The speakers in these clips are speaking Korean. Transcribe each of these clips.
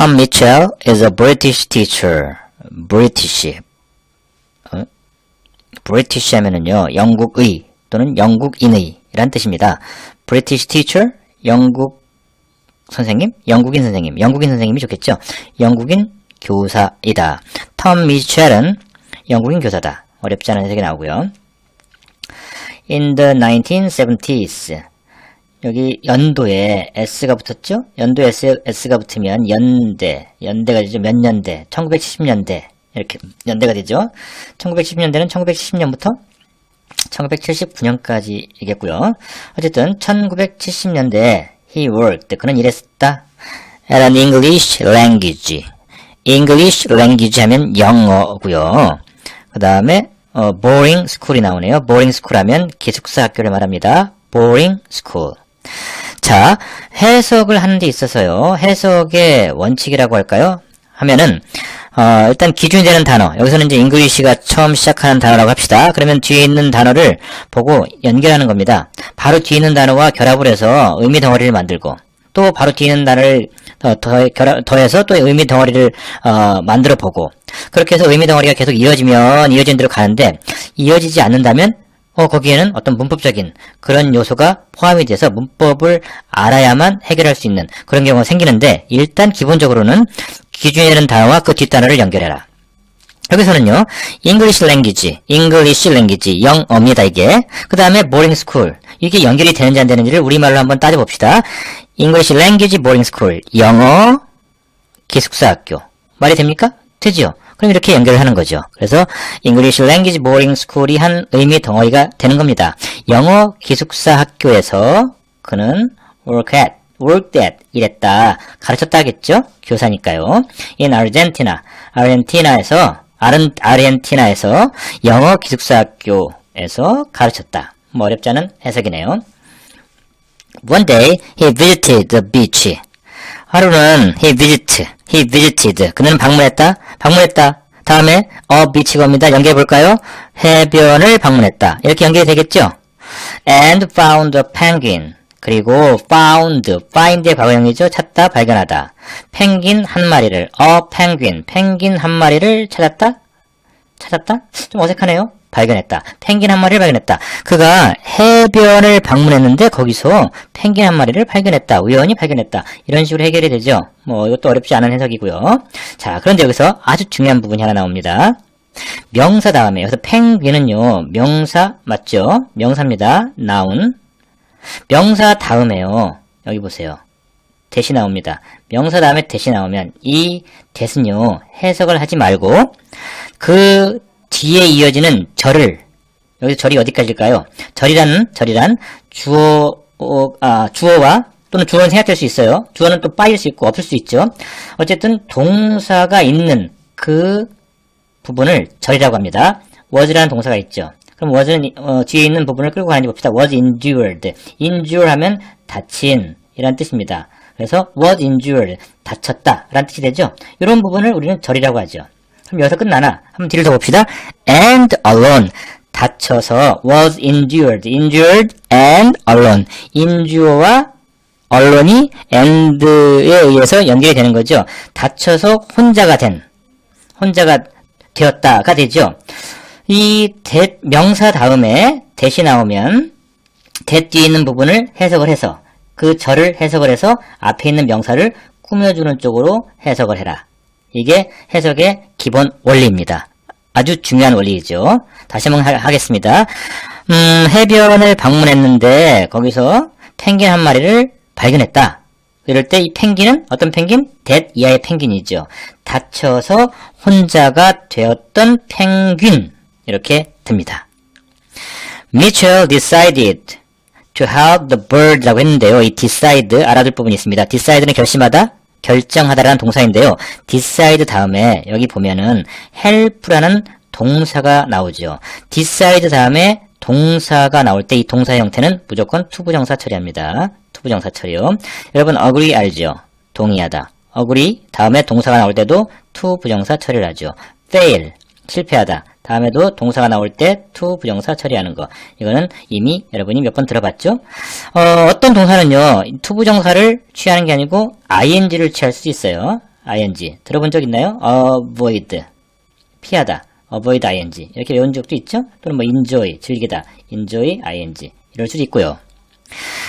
Tom Mitchell is a British teacher. British. 어? British 하면은요, 영국의 또는 영국인의 이란 뜻입니다. British teacher, 영국 선생님, 영국인 선생님, 영국인 선생님이 좋겠죠? 영국인 교사이다. Tom Mitchell은 영국인 교사다. 어렵지 않은 해석이 나오고요. In the 1970s. 여기 연도에 S가 붙었죠? 연도에 S, S가 붙으면 연대, 연대가 되죠. 몇 년대? 1970년대. 이렇게 연대가 되죠. 1970년대는 1970년부터 1979년까지이겠고요. 어쨌든 1970년대에 he worked. 그는 일했다. at an English language. English language 하면 영어고요. 그 다음에 어, boarding school이 나오네요. boarding school 하면 기숙사 학교를 말합니다. boarding school. 자, 해석을 하는 데 있어서요. 해석의 원칙이라고 할까요? 하면은 어, 일단 기준이 되는 단어. 여기서는 이제 잉글리시가 처음 시작하는 단어라고 합시다. 그러면 뒤에 있는 단어를 보고 연결하는 겁니다. 바로 뒤에 있는 단어와 결합을 해서 의미 덩어리를 만들고 또 바로 뒤에 있는 단어를 더, 더, 결합, 더해서 또 의미 덩어리를 어, 만들어 보고 그렇게 해서 의미 덩어리가 계속 이어지면 이어진 대로 가는데 이어지지 않는다면 어, 거기에는 어떤 문법적인 그런 요소가 포함이 돼서 문법을 알아야만 해결할 수 있는 그런 경우가 생기는데 일단 기본적으로는 기준이 되는 단어와 그 뒷단어를 연결해라. 여기서는요, English language, English language, 영어입니다, 이게. 그 다음에 boarding school. 이게 연결이 되는지 안 되는지를 우리말로 한번 따져봅시다. English language boarding school. 영어 기숙사 학교. 말이 됩니까? 되지요. 그럼 이렇게 연결을 하는 거죠. 그래서 English Language Boarding School이 한 의미 덩어리가 되는 겁니다. 영어 기숙사 학교에서 그는 work at, worked at 이랬다. 가르쳤다 하겠죠? 교사니까요. In Argentina, 아르헨티나에서 아른, 아르헨티나에서 영어 기숙사 학교에서 가르쳤다. 뭐 어렵지 않은 해석이네요. One day he visited the beach. 하루는 he visit, he visited. 그는 방문했다, 방문했다. 다음에 a beach가 옵니다. 연결해 볼까요? 해변을 방문했다. 이렇게 연결이 되겠죠? And found a penguin. 그리고 found, find의 과거형이죠. 찾다, 발견하다. 펭귄 한 마리를, a penguin, 펭귄 한 마리를 찾았다? 찾았다? 좀 어색하네요. 발견했다. 펭귄 한 마리를 발견했다. 그가 해변을 방문했는데 거기서 펭귄 한 마리를 발견했다. 우연히 발견했다. 이런 식으로 해결이 되죠. 뭐 이것도 어렵지 않은 해석이고요. 자, 그런데 여기서 아주 중요한 부분이 하나 나옵니다. 명사 다음에 여기서 펭귄은요. 명사 맞죠? 명사입니다. 나온 명사 다음에요. 여기 보세요. 대시 나옵니다. 명사 다음에 대시 나오면 이 대신요 해석을 하지 말고 그 뒤에 이어지는 절을 여기서 절이 어디까지일까요? 절이라는 절이란 주어 어, 아, 주어와 또는 주어는 생략될 수 있어요. 주어는 또 빠질 수 있고 없을 수 있죠. 어쨌든 동사가 있는 그 부분을 절이라고 합니다. was라는 동사가 있죠. 그럼 was는 어, 뒤에 있는 부분을 끌고 가는지 봅시다. was endured. endure 하면 다친 이란 뜻입니다. 그래서 was endured 다쳤다 라는 뜻이 되죠. 이런 부분을 우리는 절이라고 하죠. 그럼 여기서 끝나나? 한번 뒤를 더 봅시다. and alone. 다쳐서 was endured. endured and alone. endure와 언론이 and에 의해서 연결이 되는 거죠. 다쳐서 혼자가 된, 혼자가 되었다가 되죠. 이 대, 명사 다음에 대시 나오면 대 뒤에 있는 부분을 해석을 해서 그 절을 해석을 해서 앞에 있는 명사를 꾸며주는 쪽으로 해석을 해라. 이게 해석의 기본 원리입니다. 아주 중요한 원리이죠. 다시 한번 하, 하겠습니다. 음, 해변을 방문했는데 거기서 펭귄 한 마리를 발견했다. 이럴 때 이 펭귄은 어떤 펭귄? 대 이하의 펭귄이죠. 다쳐서 혼자가 되었던 펭귄 이렇게 듭니다. Mitchell decided to help the bird라고 했는데요. 이 decide 알아둘 부분이 있습니다. decide는 결심하다, 결정하다라는 동사인데요. decide 다음에 여기 보면은 help라는 동사가 나오죠. decide 다음에 동사가 나올 때 이 동사 형태는 무조건 투부정사 처리합니다. 투부정사 처리요. 여러분 agree 알죠? 동의하다. agree 다음에 동사가 나올 때도 투부정사 처리를 하죠. fail 실패하다. 다음에도 동사가 나올 때 to 부정사 처리하는 거. 이거는 이미 여러분이 몇 번 들어봤죠? 어, 어떤 동사는요, to 부정사를 취하는 게 아니고 ing를 취할 수 있어요. ing. 들어본 적 있나요? avoid. 피하다. avoid ing. 이렇게 외운 적도 있죠? 또는 뭐 enjoy. 즐기다. enjoy ing. 이럴 수도 있고요.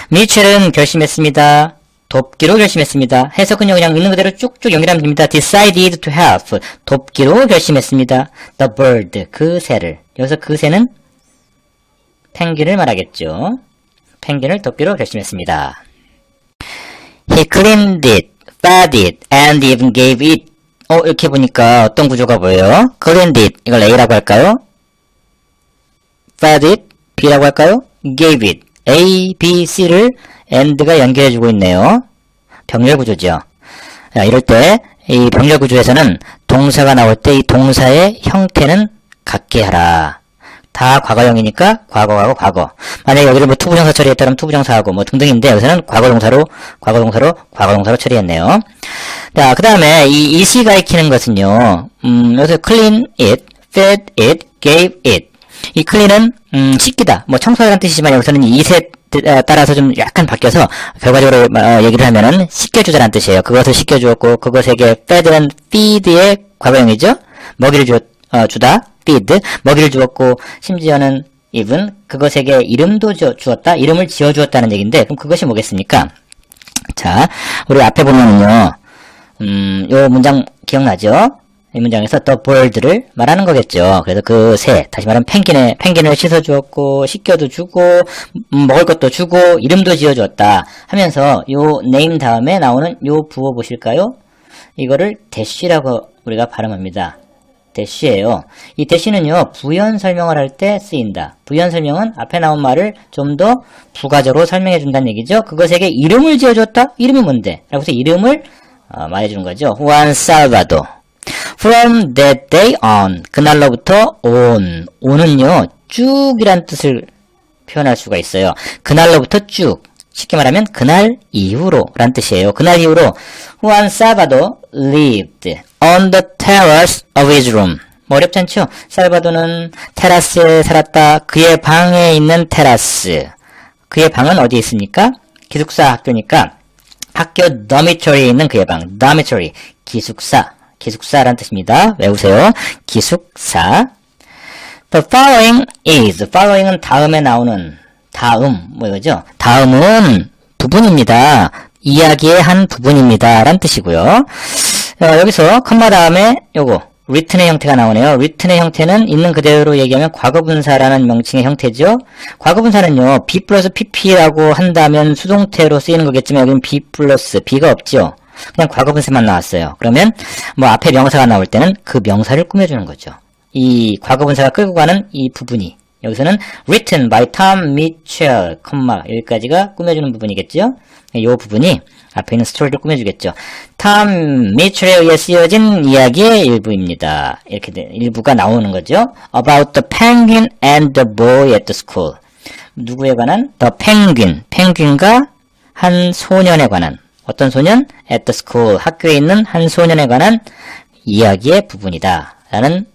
미첼은 결심했습니다. 돕기로 결심했습니다. 해석은요, 그냥 있는 그대로 쭉쭉 연결하면 됩니다. decided to help. 돕기로 결심했습니다. the bird. 그 새를. 여기서 그 새는 펭귄을 말하겠죠. 펭귄을 돕기로 결심했습니다. He cleaned it, fed it, and even gave it. 어, 이렇게 보니까 어떤 구조가 보여요? cleaned it. 이걸 A라고 할까요? fed it. B라고 할까요? gave it. A, B, C를 and가 연결해주고 있네요. 병렬 구조죠. 자, 이럴 때, 이 병렬 구조에서는 동사가 나올 때 이 동사의 형태는 같게 하라. 다 과거형이니까 과거하고 과거. 만약에 여기를 뭐 투부정사 처리했다면 투부정사하고 뭐 등등인데 여기서는 과거동사로 과거동사로 과거동사로 처리했네요. 자, 그 다음에 이 이시 가리키는 것은요. 음, 여기서 clean it, fed it, gave it. 이 clean은 음, 씻기다, 뭐 청소하라는 뜻이지만 여기서는 이세 따라서 좀 약간 바뀌어서 결과적으로 어, 얘기를 하면은 씻겨주다라는 뜻이에요. 그것을 씻겨주었고 그것에게 fed는 feed의 과거형이죠. 먹이를 주, 어, 주다, feed, 먹이를 주었고 심지어는 even 그것에게 이름도 주, 주었다, 이름을 지어주었다는 얘기인데 그럼 그것이 뭐겠습니까? 자, 우리 앞에 보면은요, 음, 요 문장 기억나죠? 이 문장에서 the bird를 말하는 거겠죠. 그래서 그 새, 다시 말하면 펭귄에, 펭귄을 씻어주었고, 씻겨도 주고, 음, 먹을 것도 주고, 이름도 지어주었다 하면서 요 name 다음에 나오는 요 부호 보실까요? 이거를 대쉬라고 우리가 발음합니다. 대쉬예요. 이 대쉬는요, 부연 설명을 할 때 쓰인다. 부연 설명은 앞에 나온 말을 좀 더 부가적으로 설명해 준다는 얘기죠. 그것에게 이름을 지어줬다? 이름이 뭔데? 라고 해서 이름을 어, 말해주는 거죠. Juan Salvador. From that day on. 그날로부터 on. on은요, 쭉이란 뜻을 표현할 수가 있어요. 그날로부터 쭉. 쉽게 말하면 그날 이후로 란 뜻이에요. 그날 이후로 Juan Salvador lived on the terrace of his room. 뭐 어렵지 않죠? 살바도는 테라스에 살았다. 그의 방에 있는 테라스. 그의 방은 어디에 있습니까? 기숙사 학교니까 학교 dormitory에 있는 그의 방. dormitory. 기숙사. 기숙사란 뜻입니다. 외우세요. 기숙사. The following is. following은 다음에 나오는 다음 뭐죠? 다음은 부분입니다. 이야기의 한 부분입니다. 란 뜻이고요. 어, 여기서 컴마 다음에 요거 written의 형태가 나오네요. written의 형태는 있는 그대로 얘기하면 과거분사라는 명칭의 형태죠. 과거분사는요. be 플러스 pp라고 한다면 수동태로 쓰이는 거겠지만 여기는 be 플러스 b가 없죠. 그냥 과거 분사만 나왔어요. 그러면 뭐 앞에 명사가 나올 때는 그 명사를 꾸며주는 거죠. 이 과거 분사가 끌고 가는 이 부분이 여기서는 written by Tom Mitchell, 컴마 여기까지가 꾸며주는 부분이겠죠. 이 부분이 앞에 있는 스토리를 꾸며주겠죠. 톰 미첼에 의해 쓰여진 이야기의 일부입니다. 이렇게 돼, 일부가 나오는 거죠. About the penguin and the boy at the school. 누구에 관한? The penguin. 펭귄과 한 소년에 관한. 어떤 소년? At the school. 학교에 있는 한 소년에 관한 이야기의 부분이다. 라는